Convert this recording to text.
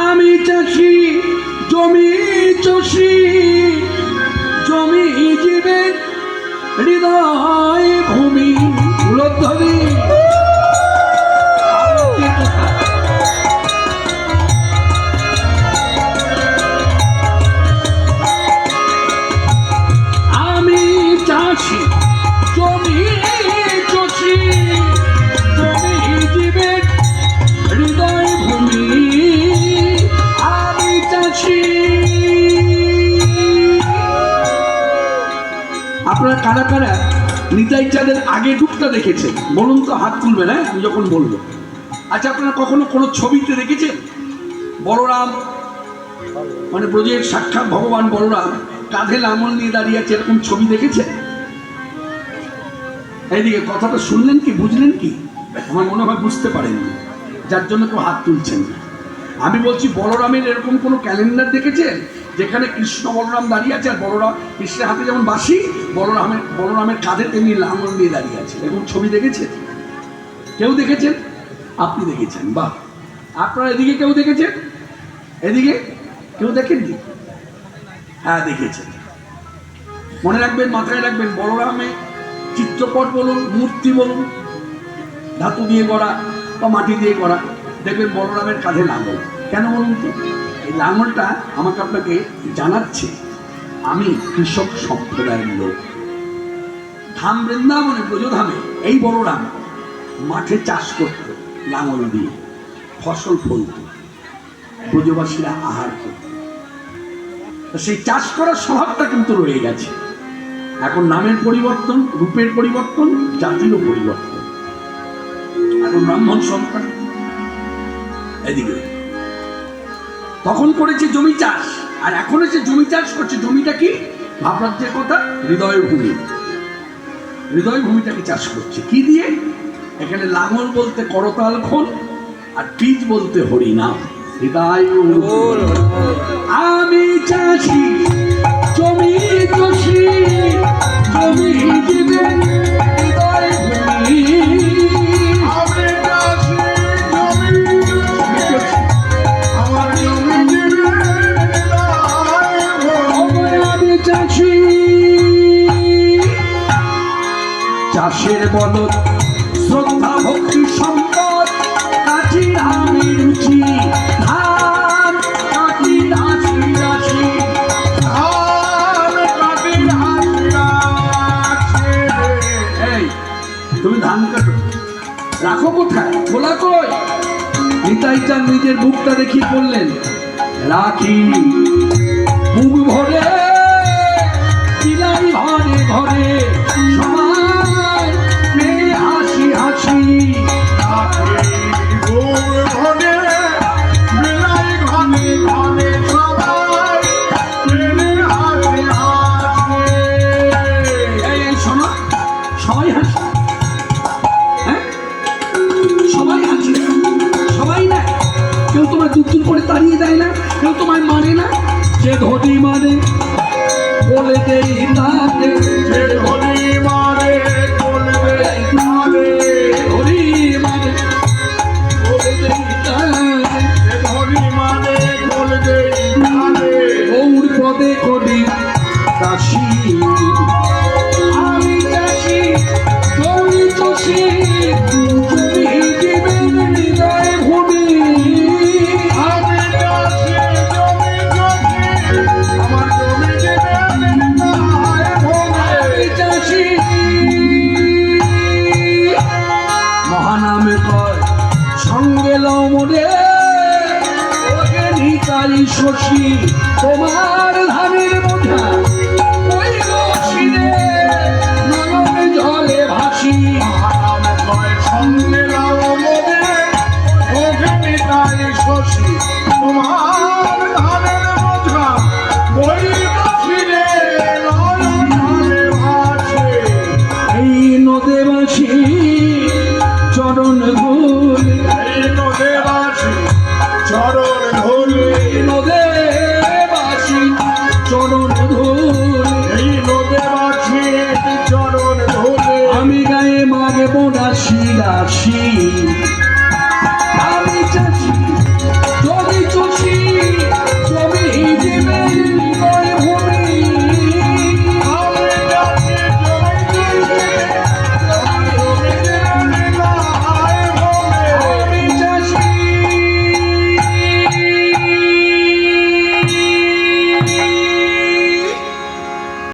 আমি চাষি জমি চষি জমি জীবের হৃদয় ভূমি। চাঁদের আগে বলুন তো, হাত হ্যাঁ? যখন বলব। আচ্ছা আপনারা কখনো কোনো ছবিতে দেখেছেন? বলরাম মানে ব্রজের সাক্ষাৎ ভগবান বলরাম, কাঁধে লাঙল নিয়ে দাঁড়িয়ে আছে, এরকম ছবি দেখেছেন? এইদিকে কথাটা শুনলেন কি, বুঝলেন কি? আমার মনে হয় বুঝতে পারেননি, যার জন্য কেউ হাত তুলছেন না। আমি বলছি বলরামের এরকম কোনো ক্যালেন্ডার দেখেছেন? যেখানে কৃষ্ণ বলরাম দাঁড়িয়ে আছে আর বলরাম কৃষ্ণের হাতে যেমন বাসি বলরামের বলরামের কাঁধে তেমনি লাঙল নিয়ে দাঁড়িয়ে আছে। এরকম ছবি দেখেছেন? কেউ দেখেছেন? আপনি দেখেছেন, বাহ। আপনারা এদিকে কেউ দেখেছেন? এদিকে কেউ দেখেননি? হ্যাঁ দেখেছেন। মনে রাখবেন, মাথায় রাখবেন, বলরামে চিত্রপট বলুন, মূর্তি বলুন, ধাতু দিয়ে করা বা মাটি দিয়ে করা দেখবেন বলরামের কাঁধে লাঙল। কেন বলুন তো? এই লাঙলটা আমাকে আপনাকে জানাচ্ছে, আমি কৃষক সম্প্রদায়ের লোক। ধাম বৃন্দাবনে, ব্রজধামে এই বলরাম মাঠে চাষ করত, লাঙল দিয়ে, ফসল ফলত, ব্রজবাসীরা আহার করত। সেই চাষ করার স্বভাবটা কিন্তু রয়ে গেছে। এখন নামের পরিবর্তন, রূপের পরিবর্তন, জাতিরও পরিবর্তন। এখন ব্রাহ্মণ সন্তান এদিকে। তখন করেছে জমি চাষ আর এখন এসে জমি চাষ করছে। জমিটা কি? ভাবরাজ্যের কথা হৃদয় ভূমি। হৃদয় ভূমিটাকে চাষ করছে। কি দিয়ে? এখানে লাঙল বলতে করতাল খোল আর বীজ বলতে হরিনাম। হৃদয় আমি চাষি জমি চাষের বদল শ্রদ্ধা, ভক্তি, সম্পদ কাঠি আমি রুচি, ধান কাঠি রাশি রাশি ধান এই, তুমি ধান কাটো। রাখো কোথায়? খোলা কই? নিতাই চাঁদ নিজের বুকটা দেখিয়ে বললেন, রাখি। বুক ভরে ঘরে ঘরে তাড়িয়ে দেয় না কেউ তোমায় মানে না। যে ধনী মানে বলে তাকে যে ধনী ধনী মানে বলে তাকে ধনী মানে পদে করি দাসী আমি দাসী মহানামে কয় সঙ্গে লমরে ওকে নিকারি শশী তোমার ধানের বোঝা। চরণ ধরে। নদে বাসি চরণ ধরে। এই নদে বাসি চরণ ধরে। আমি গায়ে মাগবো না শিরাশি